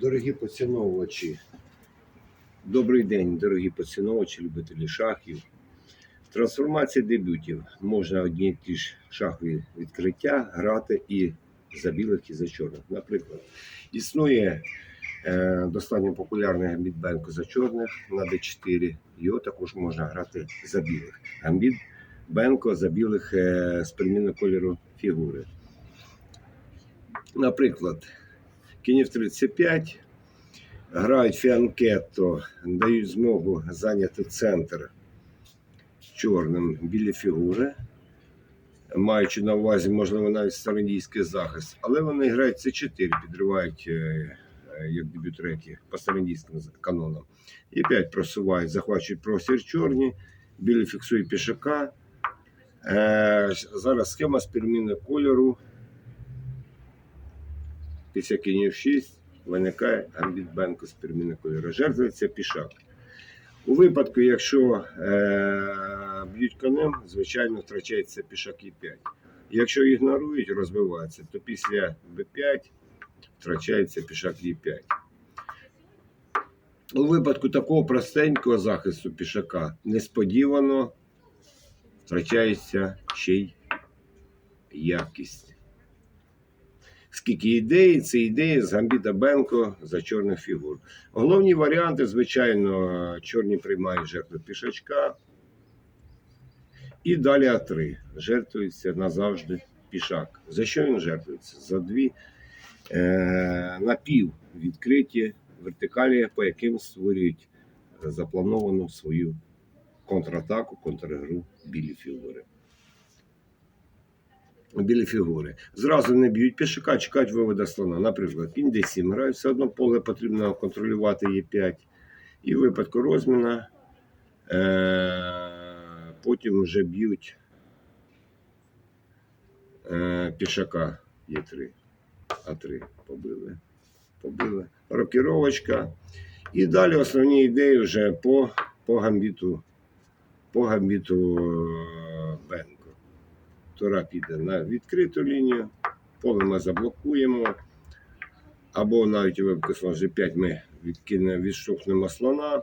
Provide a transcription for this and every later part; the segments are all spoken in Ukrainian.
Дорогі поціновувачі, добрий день, дорогі поціновувачі, любителі шахів. Трансформація дебютів. Можна одні ті ж шахові відкриття грати і за білих, і за чорних. Наприклад, існує е, достатньо популярний гамбіт Бенко за чорних на D4. Його також можна грати за білих. Гамбіт Бенко за білих е, з перемінного кольору фігури. Наприклад, кінів 35 грають фіанкетто, дають змогу зайняти центр чорним білі фігури, маючи на увазі, можливо, навіть стародійський захист, але вони грають С4, підривають е, е, як дебютреки по стародійським канонам. І 5 просувають, захвачують простір чорні, білі фіксують пішака. Е, Зараз схема з переміною кольору. Після кінів 6 виникає гамбіт Бенко з переміною кольору. Жертвується пішак. У випадку, якщо е, б'ють конем, звичайно, втрачається пішак І5. Якщо ігнорують, розбивається, то після Б5 втрачається пішак Е5. У випадку такого простенького захисту пішака несподівано втрачається ще й якість. Скільки ідей, це ідеї з Гамбіта Бенко за чорних фігур. Головні варіанти, звичайно, чорні приймають жертву пішачка. І далі А3. Жертвується назавжди пішак. За що він жертвується? За дві е, напів відкриті вертикалі, по яким створюють заплановану свою контратаку, контргру білі фігури білі фігури. Зразу не б'ють пішака, чекають виводу слона. Наприклад, кінь d7 грає, все одно поле потрібно контролювати Е5. І в випадку розміна е- потім вже б'ють е- пішака Е3. А3 побили. Побили. Рокіровочка. І далі основні ідеї вже по, по гамбіту, по гамбіту е. Тура піде на відкриту лінію, поле ми заблокуємо. Або навіть у випадку слон G5 ми відкинемо, відштовхнемо слона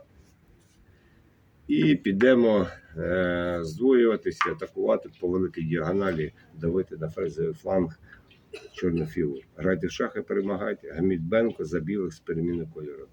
і підемо е, здвоюватися, атакувати по великій діагоналі, давити на фрезовий фланг чорну фігуру. Грайте в шахи, перемагайте. Гаміт Бенко за білих з переміни кольору.